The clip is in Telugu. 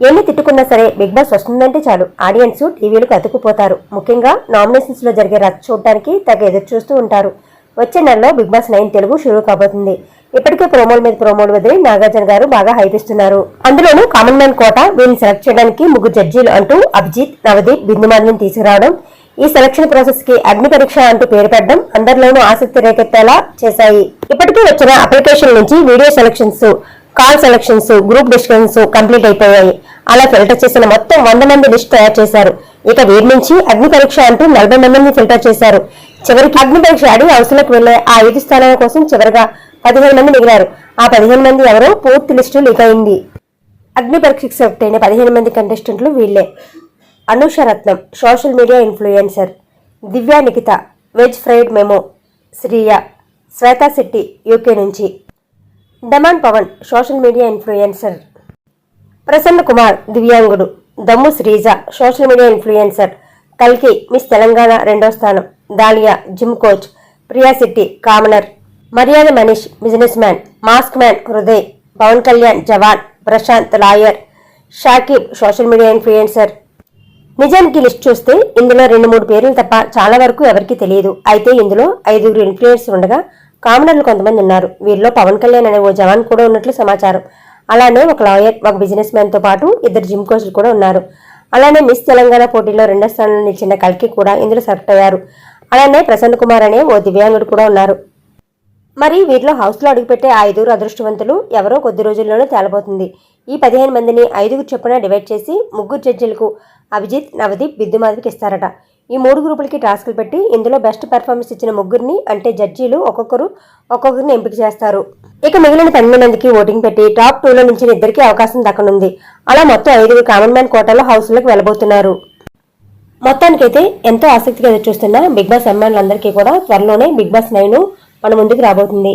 ఎన్ని తిట్టుకున్నా సరే బిగ్ బాస్ వస్తుందంటే చాలు. ఆడియన్స్ టీవీలకు అతుక్కుపోతారు. ముఖ్యంగా నామినేషన్స్లో జరిగే రచ్చ చూడటానికి తగ్గ ఎదురు చూస్తూ ఉంటారు. వచ్చే నెలలో బిగ్ బాస్ నైన్ తెలుగు షురూ కాబోతుంది. ఇప్పటికే ప్రోమోల మీద ప్రోమోలు వదిలి నాగార్జున గారు బాగా హైపిస్తున్నారు అందులోనూ కామన్ మ్యాన్ కోట వీరిని సెలెక్ట్ చేయడానికి ముగ్గురు జడ్జీలు అంటూ అభిజిత్ నవదీప్ బిందుమాదిని తీసుకురావడం ఈ సెలక్షన్ ప్రాసెస్కి అగ్ని పరీక్ష అంటూ పేరు పెట్టడం అందరిలోనూ ఆసక్తి రేకెత్తేలా చేశాయి. ఇప్పటికే వచ్చిన అప్లికేషన్ నుంచి video selections call selections group discussions complete అయిపోయాయి. అలా ఫిల్టర్ చేసిన మొత్తం వంద మంది లిస్ట్ తయారు చేశారు. ఇక వీరి నుంచి అగ్ని పరీక్ష అంటూ నలభై మందిని ఫిల్టర్ చేశారు. చివరికి అగ్ని పరీక్ష ఆడి అవసరంలోకి వెళ్ళే ఆ ఐదు స్థానాల కోసం చివరిగా పదిహేను మంది మిగిలారు ఆ పదిహేను మంది ఎవరో పూర్తి లిస్టు లీక్ అయింది. అగ్ని పరీక్షకు సెలెక్ట్ అయిన పదిహేను మంది కంటెస్టెంట్లు వీళ్ళే. Anusha Ratnam social media influencer. Divya Nikhita veg fried momo Shriya Shweta Shetty UK నుంచి. Demon Pavan social media influencer. Prasanna Kumar దివ్యాంగుడు. Dammu Srija social media influencer. కల్కి మిస్ తెలంగాణ రెండో స్థానం. Dalia gym coach. Priya Shetty commoner. Maryada Manish business man. Mask man Hriday. Pavan Kalyan jawan. Prashant lawyer. Shakib social media influencer. నిజానికి లిస్ట్ చూస్తే ఇందులో రెండు మూడు పేర్లు తప్ప చాలా వరకు ఎవరికీ తెలియదు అయితే ఇందులో ఐదుగురు ఇన్ఫ్లుయెన్స్ ఉండగా కామనర్లు కొంతమంది ఉన్నారు. వీరిలో పవన్ కళ్యాణ్ అనే ఓ జవాన్ కూడా ఉన్నట్లు సమాచారం. అలానే ఒక లాయర్ ఒక బిజినెస్ మ్యాన్తో పాటు ఇద్దరు జిమ్ కోచ్లు కూడా ఉన్నారు. అలానే మిస్ తెలంగాణ పోటీలో రెండో స్థానంలో నిలిచిన కల్కి కూడా ఇందులో సెలెక్ట్ అయ్యారు. అలానే ప్రసన్న కుమార్ అనే ఓ దివ్యాంగుడు కూడా ఉన్నారు. మరి వీటిలో హౌస్లో అడుగుపెట్టే ఐదుగురు అదృష్టవంతులు ఎవరో కొద్ది రోజుల్లోనే తేలబోతుంది. ఈ పదిహేను మందిని ఐదుగురు చొప్పున డివైడ్ చేసి ముగ్గురు జడ్జిలకు అభిజిత్ నవదీప్ బిద్దుమాధవికి ఇస్తారట. ఈ మూడు గ్రూపులకి టాస్కులు పెట్టి ఇందులో బెస్ట్ పెర్ఫార్మెన్స్ ఇచ్చిన ముగ్గురిని అంటే జడ్జీలు ఒక్కొక్కరు ఒక్కొక్కరిని ఎంపిక చేస్తారు. ఇక మిగిలిన పన్నెండు మందికి ఓటింగ్ పెట్టి టాప్ టూలో నుంచి ఇద్దరికి అవకాశం దక్కనుంది. అలా మొత్తం ఐదుగురు కామన్ మ్యాన్ కోటాలో హౌస్లోకి వెళ్ళబోతున్నారు. మొత్తానికైతే ఎంతో ఆసక్తిగా ఎదురు చూస్తున్న బిగ్ బాస్ అమ్మాయిలందరికీ కూడా త్వరలోనే బిగ్ బాస్ నైన్ మన ముందుకు రాబోతుంది.